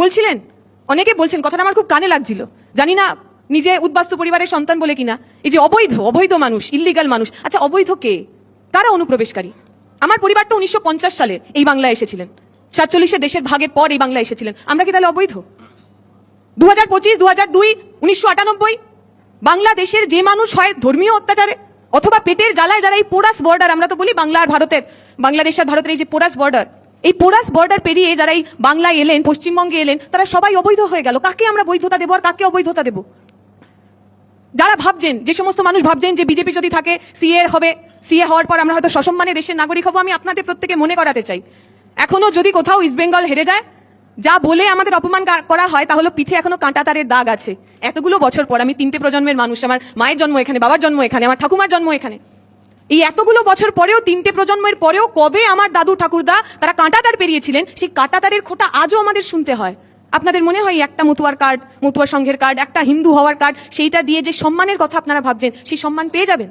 বলছিলেন? অনেকে বলছেন, কথাটা আমার খুব কানে লাগছিল। জানি না নিজে উদ্বাস্তু পরিবারের সন্তান বলে কিনা। এই যে অবৈধ অবৈধ মানুষ ইল্লিগাল মানুষ। আচ্ছা অবৈধ কে? তারা অনুপ্রবেশকারী। আমার পরিবার তো উনিশশো পঞ্চাশ সালে এই বাংলায় এসেছিলেন। সাতচল্লিশে দেশের ভাগের পর এই বাংলায় এসেছিলেন। আমরা কি তাহলে অবৈধ? দু হাজার পঁচিশ দু হাজার দুই, উনিশশো আটানব্বই, বাংলাদেশের যে মানুষ হয় ধর্মীয় অত্যাচারে, অথবা পেটের জ্বালায় যারা এই পোরাস বর্ডার, আমরা তো বলি বাংলা আর ভারতের, বাংলাদেশ আর ভারতের এই যে পোরাস বর্ডার এই পোরাস বর্ডার পেরিয়ে যারা এই বাংলায় এলেন, পশ্চিমবঙ্গে এলেন, তারা সবাই অবৈধ হয়ে গেল। কাকে আমরা বৈধতা দেবো আর কাকে অবৈধতা দেবো? যারা ভাবছেন, যে সমস্ত মানুষ ভাবছেন যে বিজেপি যদি থাকে, সিএ হবে, সিএ হওয়ার পর আমরা হয়তো সসম্মানে দেশের নাগরিক হব, আমি আপনাদের প্রত্যেকে মনে করাতে চাই। এখনও যদি কোথাও ইস্ট বেঙ্গল হেরে যায়, যা বলে আমাদের অপমান করা হয় তাহলে পিঠে এখনও কাঁটা তারের দাগ আছে। এতগুলো বছর পর আমি তিনটে প্রজন্মের মানুষ, আমার মায়ের জন্ম এখানে, বাবার জন্ম এখানে, আমার ঠাকুমার জন্ম এখানে। এই এতগুলো বছর পরেও, তিনটে প্রজন্মের পরেও কবে আমার দাদু ঠাকুরদা তারা কাঁটাতার পেরিয়েছিলেন, সেই কাঁটাতারের খোটা আজও আমাদের শুনতে হয়। আপনাদের মনে হয় একটা মতুয়ার কার্ড, মতুয়া সংঘের কার্ড, একটা হিন্দু হওয়ার কার্ড, সেইটা দিয়ে যে সম্মানের কথা আপনারা ভাবছেন, সেই সম্মান পেয়ে যাবেন?